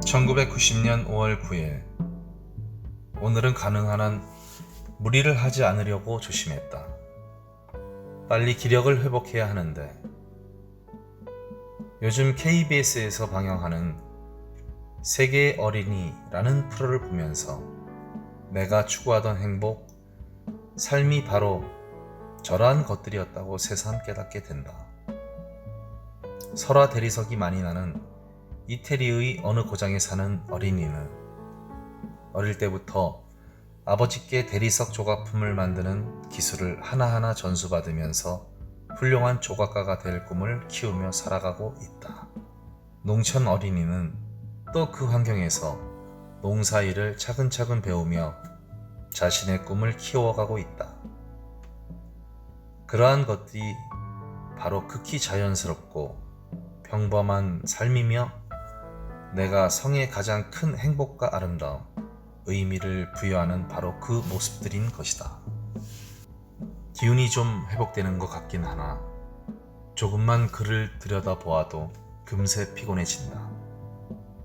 1990년 5월 9일 오늘은 가능한 한 무리를 하지 않으려고 조심했다. 빨리 기력을 회복해야 하는데 요즘 KBS에서 방영하는 세계의 어린이라는 프로를 보면서 내가 추구하던 행복, 삶이 바로 저러한 것들이었다고 새삼 깨닫게 된다. 설화 대리석이 많이 나는 이태리의 어느 고장에 사는 어린이는 어릴 때부터 아버지께 대리석 조각품을 만드는 기술을 하나하나 전수받으면서 훌륭한 조각가가 될 꿈을 키우며 살아가고 있다. 농촌 어린이는 또 그 환경에서 농사 일을 차근차근 배우며 자신의 꿈을 키워가고 있다. 그러한 것들이 바로 극히 자연스럽고 평범한 삶이며 내가 성의 가장 큰 행복과 아름다움, 의미를 부여하는 바로 그 모습들인 것이다. 기운이 좀 회복되는 것 같긴 하나 조금만 글을 들여다보아도 금세 피곤해진다.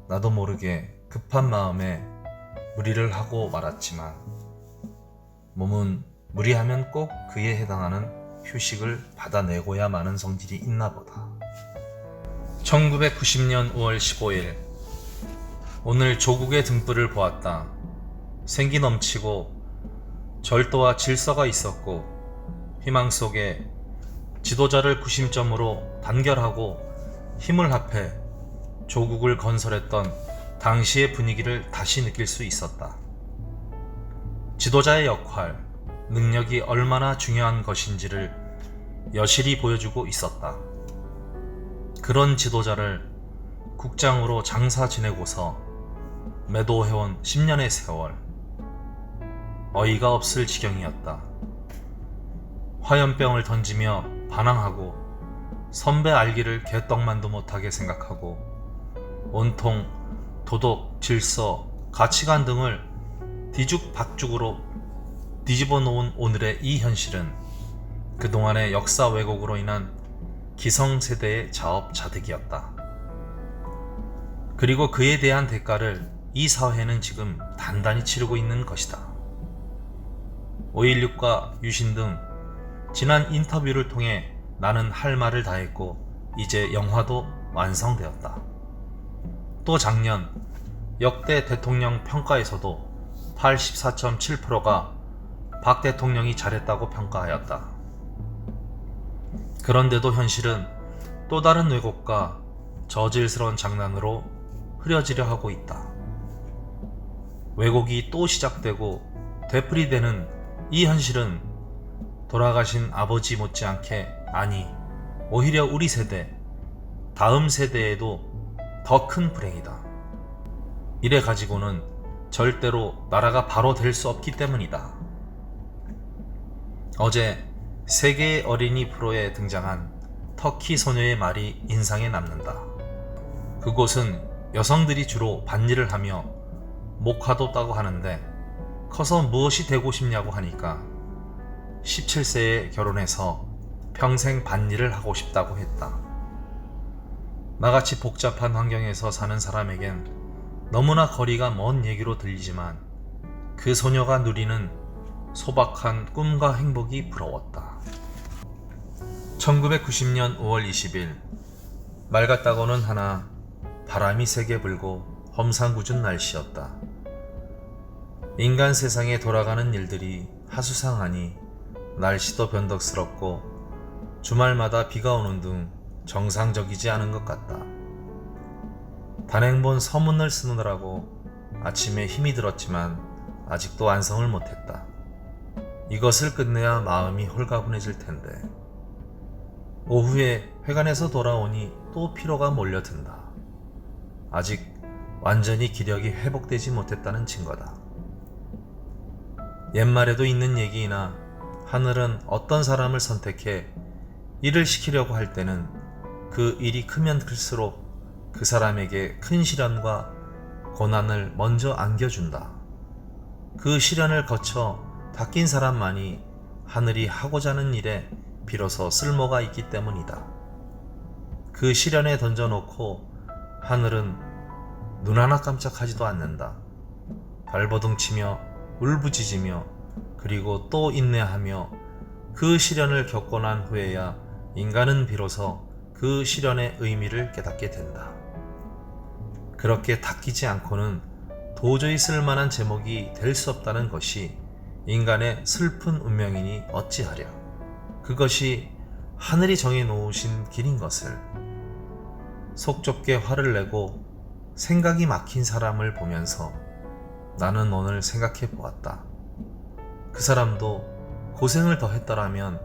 나도 모르게 급한 마음에 무리를 하고 말았지만 몸은 무리하면 꼭 그에 해당하는 휴식을 받아내고야 마는 성질이 있나 보다. 1990년 5월 15일 오늘 조국의 등불을 보았다. 생기 넘치고 절도와 질서가 있었고 희망 속에 지도자를 구심점으로 단결하고 힘을 합해 조국을 건설했던 당시의 분위기를 다시 느낄 수 있었다. 지도자의 역할, 능력이 얼마나 중요한 것인지를 여실히 보여주고 있었다. 그런 지도자를 국장으로 장사 지내고서 매도해온 10년의 세월. 어이가 없을 지경이었다. 화염병을 던지며 반항하고 선배 알기를 개떡만도 못하게 생각하고 온통 도덕, 질서, 가치관 등을 뒤죽박죽으로 뒤집어 놓은 오늘의 이 현실은 그동안의 역사 왜곡으로 인한 기성세대의 자업자득이었다. 그리고 그에 대한 대가를 이 사회는 지금 단단히 치르고 있는 것이다. 5.16과 유신 등 지난 인터뷰를 통해 나는 할 말을 다 했고 이제 영화도 완성되었다. 또 작년 역대 대통령 평가에서도 84.7%가 박 대통령이 잘했다고 평가하였다. 그런데도 현실은 또 다른 왜곡과 저질스러운 장난으로 흐려지려 하고 있다. 왜곡이 또 시작되고 되풀이되는 이 현실은 돌아가신 아버지 못지않게 아니 오히려 우리 세대 다음 세대에도 더 큰 불행이다. 이래 가지고는 절대로 나라가 바로 될 수 없기 때문이다. 어제 세계의 어린이 프로에 등장한 터키 소녀의 말이 인상에 남는다. 그곳은 여성들이 주로 반일을 하며 목화도 따고 하는데 커서 무엇이 되고 싶냐고 하니까 17세에 결혼해서 평생 반일을 하고 싶다고 했다. 나같이 복잡한 환경에서 사는 사람에겐 너무나 거리가 먼 얘기로 들리지만 그 소녀가 누리는 소박한 꿈과 행복이 부러웠다. 1990년 5월 20일 맑았다고는 하나 바람이 세게 불고 험상궂은 날씨였다. 인간 세상에 돌아가는 일들이 하수상하니 날씨도 변덕스럽고 주말마다 비가 오는 등 정상적이지 않은 것 같다. 단행본 서문을 쓰느라고 아침에 힘이 들었지만 아직도 완성을 못했다. 이것을 끝내야 마음이 홀가분해질 텐데. 오후에 회관에서 돌아오니 또 피로가 몰려든다. 아직 완전히 기력이 회복되지 못했다는 증거다. 옛말에도 있는 얘기이나 하늘은 어떤 사람을 선택해 일을 시키려고 할 때는 그 일이 크면 클수록 그 사람에게 큰 시련과 고난을 먼저 안겨준다. 그 시련을 거쳐 바뀐 사람만이 하늘이 하고자 하는 일에 비로소 쓸모가 있기 때문이다. 그 시련에 던져놓고 하늘은 눈 하나 깜짝하지도 않는다. 발버둥 치며 울부짖으며 그리고 또 인내하며 그 시련을 겪고 난 후에야 인간은 비로소 그 시련의 의미를 깨닫게 된다. 그렇게 닦이지 않고는 도저히 쓸만한 제목이 될 수 없다는 것이 인간의 슬픈 운명이니 어찌하랴. 그것이 하늘이 정해 놓으신 길인 것을 속 좁게 화를 내고 생각이 막힌 사람을 보면서 나는 오늘 생각해 보았다. 그 사람도 고생을 더 했더라면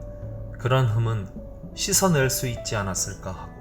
그런 흠은 씻어낼 수 있지 않았을까 하고